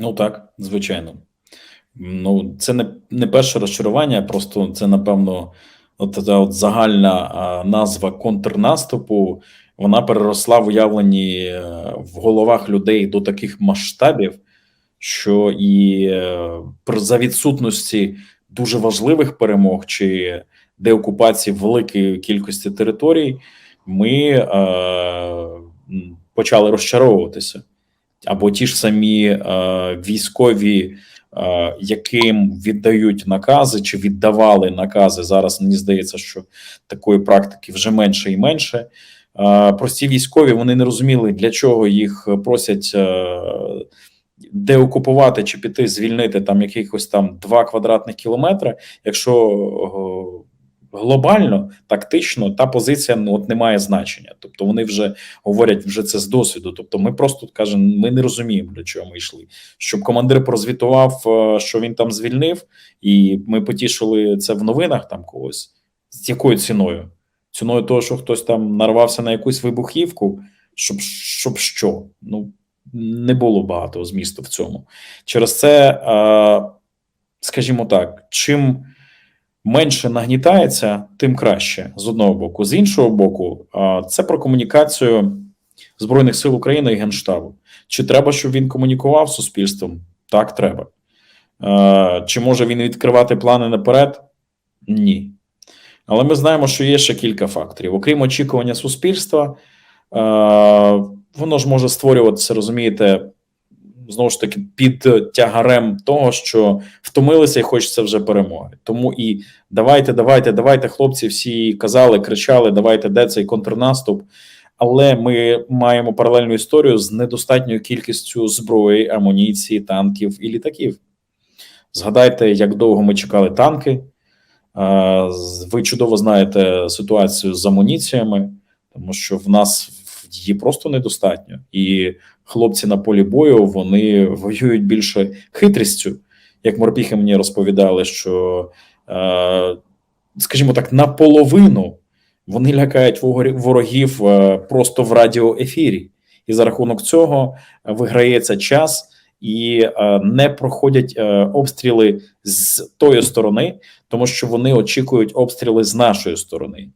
Ну так, звичайно. Ну, це не не перше розчарування, просто це, напевно, от от загальна а, назва контрнаступу, вона переросла в уявленні е, в головах людей до таких масштабів, що і е, за відсутності дуже важливих перемог чи деокупації великої кількості територій, ми е, почали розчаровуватися. Або ті ж самі е, військові, е, яким віддають накази чи віддавали накази. Зараз мені здається, що такої практики вже менше і менше. Е, прості військові вони не розуміли, для чого їх просять е, деокупувати чи піти звільнити там якихось там два квадратних кілометри, якщо е, глобально, тактично та позиція ну, от не має значення. Тобто вони вже говорять вже це з досвіду. Тобто, ми просто кажемо, ми не розуміємо, для чого ми йшли. Щоб командир прозвітував, е, що він там звільнив, і ми потішили це в новинах там когось. З якою ціною? Ціною того, що хтось там нарвався на якусь вибухівку, щоб щоб що? Ну не було багато змісту в цьому. Через це, е, скажімо так, чим менше нагнітається, тим краще з одного боку. З іншого боку, це про комунікацію Збройних сил України і Генштабу. Чи треба, щоб він комунікував з суспільством? Так, треба. Чи може він відкривати плани наперед? Ні. Але ми знаємо, що є ще кілька факторів. Окрім очікування суспільства, воно ж може створюватися, розумієте, знову ж таки під тягарем того, що втомилися і хочеться вже перемоги. Тому і давайте, давайте, давайте, хлопці, всі казали, кричали, давайте, де цей контрнаступ. Але ми маємо паралельну історію з недостатньою кількістю зброї, амуніції, танків і літаків. Згадайте, як довго ми чекали танки. Ви чудово знаєте ситуацію з амуніціями, тому що в нас її просто недостатньо, і хлопці на полі бою вони воюють більше хитрістю. Як морпіхи мені розповідали, що, е, скажімо так, наполовину вони лякають ворогів е, просто в радіоефірі, і за рахунок цього виграється час. І е, не проходять обстріли з тої сторони, тому що вони очікують обстріли з нашої сторони.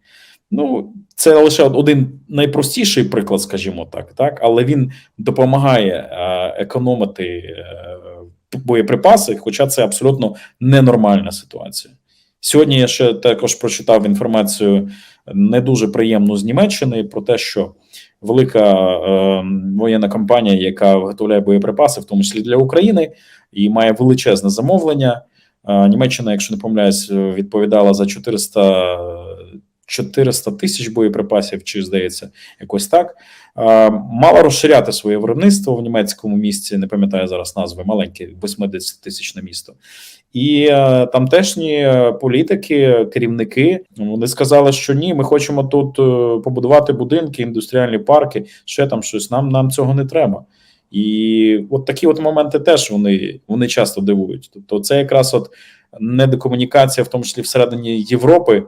Ну, це лише один найпростіший приклад, скажімо так, так, але він допомагає е, економити е, боєприпаси, хоча це абсолютно ненормальна ситуація. Сьогодні я ще також прочитав інформацію не дуже приємну з Німеччини про те, що велика е, воєнна компанія, яка виготовляє боєприпаси, в тому числі для України, і має величезне замовлення. Е, Німеччина, якщо не помиляюсь, відповідала за 400 400 тисяч боєприпасів, чи здається, якось так мала розширяти своє виробництво в німецькому місті. Не пам'ятаю зараз назви, маленьке, 80 тисячне місто, і е, тамтешні е, політики, керівники вони сказали, що ні, ми хочемо тут е, побудувати будинки, індустріальні парки. Ще там щось. Нам нам цього не треба. І от такі от моменти теж вони вони часто дивують. Тобто, це якраз от недокомунікація, в тому числі всередині Європи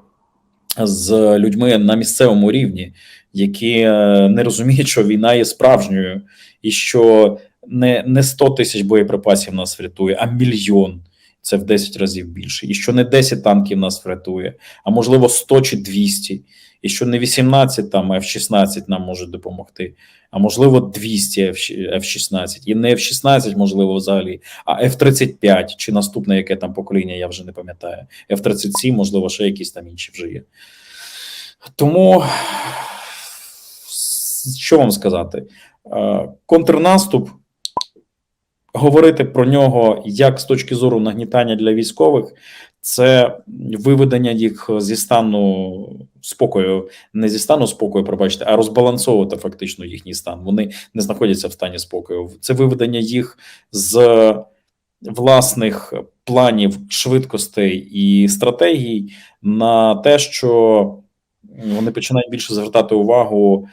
з людьми на місцевому рівні, які е, не розуміють, що війна є справжньою, і що не не 100 тисяч боєприпасів нас врятує, а мільйон. Це в 10 разів більше, і що не 10 танків нас врятує, а можливо 100 чи 200 і що не 18 там F-16 нам можуть допомогти, а можливо 200 F-16, і не F-16, можливо, взагалі, а F-35 чи наступне яке там покоління, я вже не пам'ятаю. F-37, можливо, ще якісь там інші вже є. Тому що вам сказати? Е, контрнаступ. Говорити про нього як з точки зору нагнітання для військових, це виведення їх зі стану спокою, не зі стану спокою, пробачте, а розбалансовувати фактично їхній стан. Вони не знаходяться в стані спокою. Це виведення їх з власних планів, швидкостей і стратегій на те, що вони починають більше звертати увагу.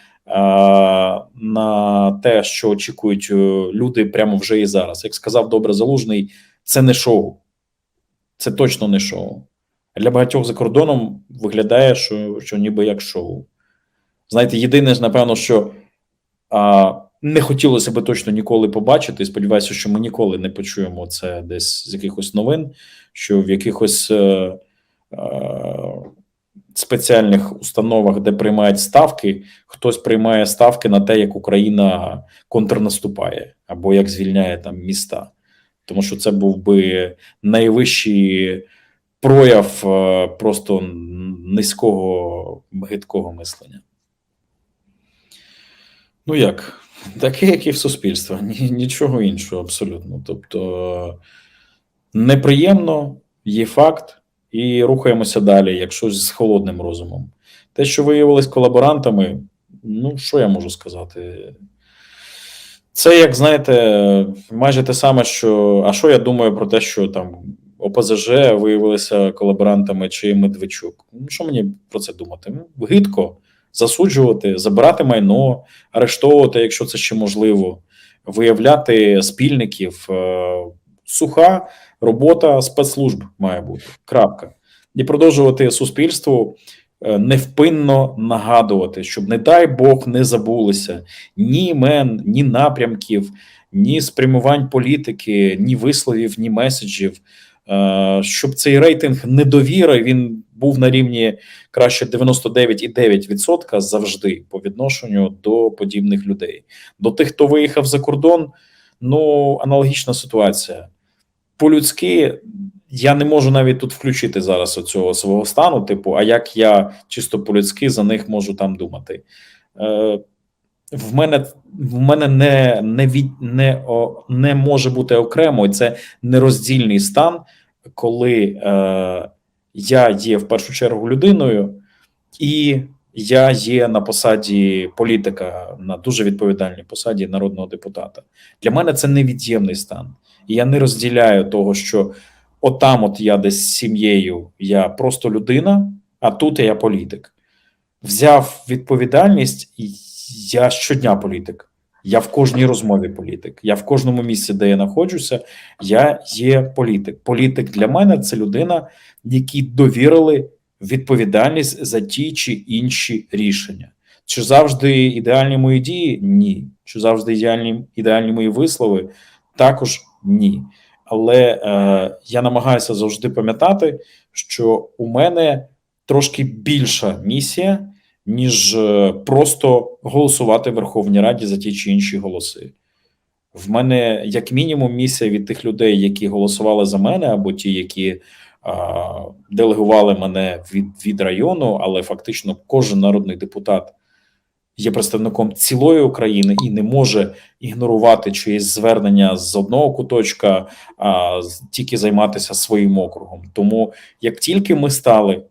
На те, що очікують е, люди прямо вже і зараз, як сказав добре залужний, це не шоу це точно не шоу. Для багатьох за кордоном виглядає, що що ніби як шоу. Знаєте, єдине напевно, що а, не хотілося би точно ніколи побачити. І сподіваюся, що ми ніколи не почуємо це десь з якихось новин, що в якихось е, е, спеціальних установах, де приймають ставки, хтось приймає ставки на те, як Україна контрнаступає або як звільняє там міста. Тому що це був би найвищий прояв е, просто низького гидкого мислення. Ну як? Таке, як і в суспільстві, нічого іншого абсолютно. Тобто неприємно, є факт, і рухаємося далі, якщо з холодним розумом. Те, що виявилось колаборантами, ну що я можу сказати? Це, як знаєте, майже те саме, що. А що я думаю про те, що там ОПЗЖ виявилися колаборантами чи Медведчук? Ну, що мені про це думати? Ну, гидко засуджувати, забирати майно, арештовувати, якщо це ще можливо, виявляти спільників. Е, Суха робота спецслужб має бути. Крапка. І продовжувати суспільству е, невпинно нагадувати, щоб, не дай Бог, не забулися ні імен, ні напрямків, ні спрямувань політики, ні висловів, ні меседжів. Е, Щоб цей рейтинг недовіри він був на рівні краще 99,9% завжди по відношенню до подібних людей. До тих, хто виїхав за кордон, ну аналогічна ситуація. По-людськи, я не можу навіть тут включити зараз оцього свого стану, типу, а як я чисто по-людськи за них можу там думати. Е, В мене в мене не не, від, не, о, не може бути окремо, і це нероздільний стан, коли е, я є в першу чергу людиною, і я є на посаді політика, на дуже відповідальній посаді народного депутата. Для мене це невід'ємний стан. І я не розділяю того, що отам, от я десь з сім'єю, я просто людина, а тут я політик. Взяв відповідальність, я щодня політик. Я в кожній розмові політик. Я в кожному місці, де я знаходжуся, я є політик. Політик для мене це людина, якій довірили відповідальність за ті чи інші рішення. Чи завжди ідеальні мої дії? Ні. Чи завжди ідеальні ідеальні мої вислови? Також ні. Але е, я намагаюся завжди пам'ятати, що у мене трошки більша місія, ніж е, просто голосувати в Верховній Раді за ті чи інші голоси. В мене, як мінімум, місія від тих людей, які голосували за мене, або ті, які делегували мене від, від району, але фактично кожен народний депутат є представником цілої України і не може ігнорувати чиєсь звернення з одного куточка, а тільки займатися своїм округом. Тому як тільки ми стали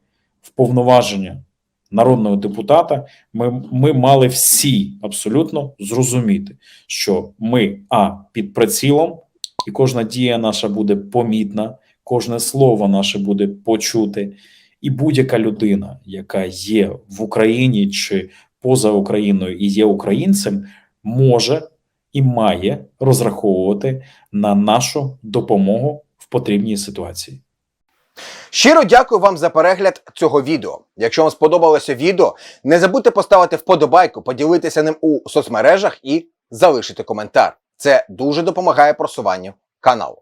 в повноваження народного депутата, ми, ми мали всі абсолютно зрозуміти, що ми а під прицілом, і кожна дія наша буде помітна, кожне слово наше буде почути. І будь-яка людина, яка є в Україні чи поза Україною і є українцем, може і має розраховувати на нашу допомогу в потрібній ситуації. Щиро дякую вам за перегляд цього відео. Якщо вам сподобалося відео, не забудьте поставити вподобайку, поділитися ним у соцмережах і залишити коментар. Це дуже допомагає просуванню каналу.